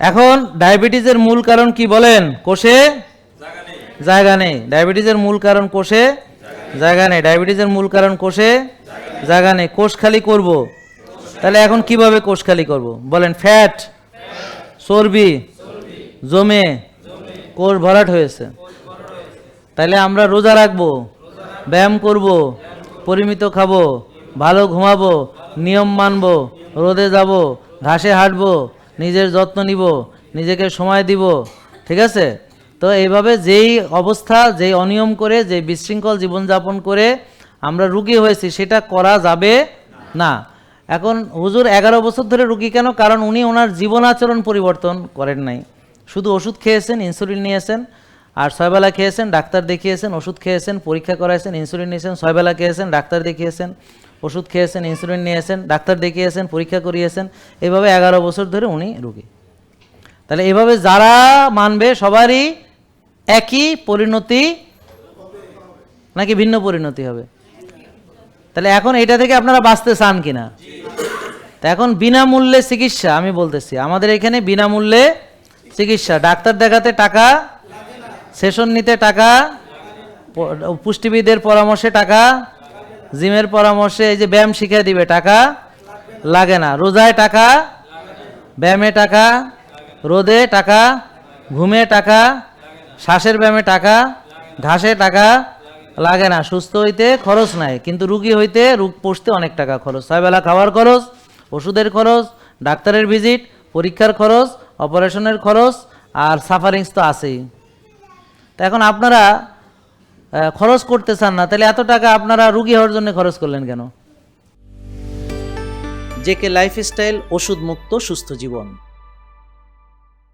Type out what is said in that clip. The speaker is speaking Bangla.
এখন ডায়াবেটিসের মূল কারণ কি বলেন? কোষে? জায়গা নেই। ডায়াবেটিসের মূল কারণ কোষে? জায়গা নেই। ডায়াবেটিসের মূল কারণ কোষে? জায়গা নেই। কোষ খালি করব। তাহলে এখন কীভাবে কোষ খালি করব? বলেন ফ্যাট চর্বি জমে কোষ ভরাট হয়েছে। তাহলে আমরা রোজা রাখব ব্যায়াম করব পরিমিত খাব ভালো ঘুমাবো নিয়ম মানবো রোদে যাব ঘাসে হাঁটবো নিজের যত্ন নিব, নিজেকে সময় দিব, ঠিক আছে? তো এইভাবে যেই অবস্থা, যেই অনিয়ম করে যে বিশৃঙ্খল জীবনযাপন করে আমরা রুগী হয়েছি, সেটা করা যাবে না। এখন হুজুর এগারো বছর ধরে রুগী কেন? কারণ উনি ওনার জীবন আচরণ পরিবর্তন করেন নাই। শুধু ওষুধ খেয়েছেন, ইনসুলিন নিয়েছেন, আর ছয়বেলা খেয়েছেন, ডাক্তার দেখিয়েছেন, ওষুধ খেয়েছেন, পরীক্ষা করাইছেন, ইনসুলিন নিয়েছেন, ছয়বেলা খেয়েছেন, ডাক্তার দেখিয়েছেন। ওষুধ খেয়েছেন ইনসুলিন নিয়েছেন, ডাক্তার দেখিয়েছেন, পরীক্ষা করিয়েছেন, এভাবে এগারো বছর ধরে উনি রুগী। তাহলে এভাবে যারা মানবে সবারই একই পরিণতি, নাকি ভিন্ন পরিণতি হবে? তাহলে এখন এটা থেকে আপনারা বাঁচতে চান কিনা? তা এখন বিনামূল্যে চিকিৎসা, আমি বলতেছি, আমাদের এখানে বিনামূল্যে চিকিৎসা। ডাক্তার দেখাতে টাকা, সেশন নিতে টাকা পুষ্টিবিদের পরামর্শে টাকা জিমের পরামর্শে এই যে ব্যায়াম শিখিয়ে দিবে, টাকা লাগে না। রোজায় টাকা, ব্যায়ামে টাকা, রোদে টাকা, ঘুমে টাকা, শ্বাসের ব্যায়ামে টাকা, ঘাসে টাকা লাগে না। সুস্থ হইতে খরচ নাই, কিন্তু রুগী হইতে রোগ পুষতে অনেক টাকা খরচ। ছয়বেলা খাওয়ার খরচ, ওষুধের খরচ, ডাক্তারের ভিজিট, পরীক্ষার খরচ, অপারেশনের খরচ, আর সাফারিংস তো আছেই। তা এখন আপনারা খরচ করতে চান না, তাহলে এত টাকা আপনারা রুগী হওয়ার জন্য খরচ করলেন কেন? জেকে লাইফস্টাইল ওষুধ মুক্ত সুস্থ জীবন।